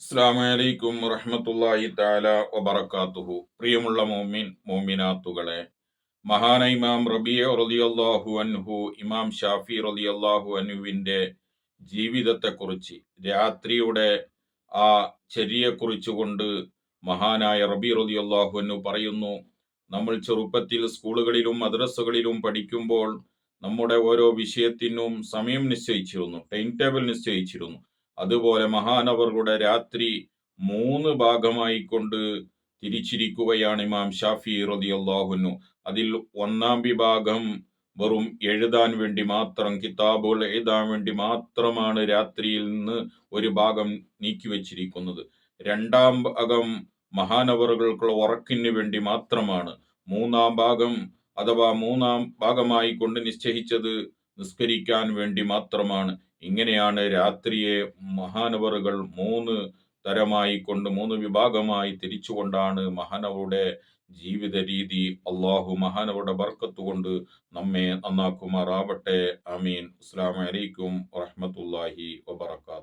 അസ്സാമലൈക്കും വറഹമത്തല്ലാഹി താല വബർക്കാത്തുഹു പ്രിയമുള്ള മോമിൻ മോമിനാത്തുകളെ മഹാന ഇമാം റബിയ റലിയല്ലാഹു അൻഹു ഇമാം ഷാഫി റലിയല്ലാഹു അൻഹുവിന്റെ ജീവിതത്തെക്കുറിച്ച് രാത്രിയുടെ ആ ചര്യയെക്കുറിച്ചുകൊണ്ട് മഹാനായ റബി റലിയല്ലാഹു അൻഹു പറയുന്നു നമ്മൾ ചെറുപ്പത്തിൽ സ്കൂളുകളിലും മദ്രസകളിലും പഠിക്കുമ്പോൾ നമ്മുടെ ഓരോ വിഷയത്തിനും സമയം നിശ്ചയിച്ചിരുന്നു ടൈം ടേബിൾ നിശ്ചയിച്ചിരുന്നു. അതുപോലെ മഹാനവറുടെ രാത്രി മൂന്ന് ഭാഗമായി കൊണ്ട് തിരിച്ചിരിക്കുകയാണ് ഇമാം ഷാഫി റതി അള്ളാഹുനു അതിൽ ഒന്നാം വിഭാഗം വെറും എഴുതാൻ വേണ്ടി മാത്രം കിതാബുകൾ എഴുതാൻ വേണ്ടി മാത്രമാണ് രാത്രിയിൽ നിന്ന് ഒരു ഭാഗം നീക്കിവെച്ചിരിക്കുന്നത് രണ്ടാം ഭാഗം മഹാനവറുകൾക്കുള്ള ഉറക്കിന് വേണ്ടി മാത്രമാണ്. മൂന്നാം ഭാഗം അഥവാ മൂന്നാം ഭാഗമായി കൊണ്ട് നിശ്ചയിച്ചത് നിസ്കരിക്കാൻ വേണ്ടി മാത്രമാണ്. ഇങ്ങനെയാണ് രാത്രിയെ മഹാനവറുകൾ മൂന്ന് തരമായി കൊണ്ട് മൂന്ന് വിഭാഗമായി തിരിച്ചുകൊണ്ടാണ് മഹാനവരുടെ ജീവിത രീതി അള്ളാഹു മഹാനവരുടെ ബർക്കത്ത് കൊണ്ട് നമ്മെ നന്നാക്കുമാറാവട്ടെ. അമീൻ അസ്സാം വലൈക്കും വാഹമത്തല്ലാഹി വബർക്കാത്തു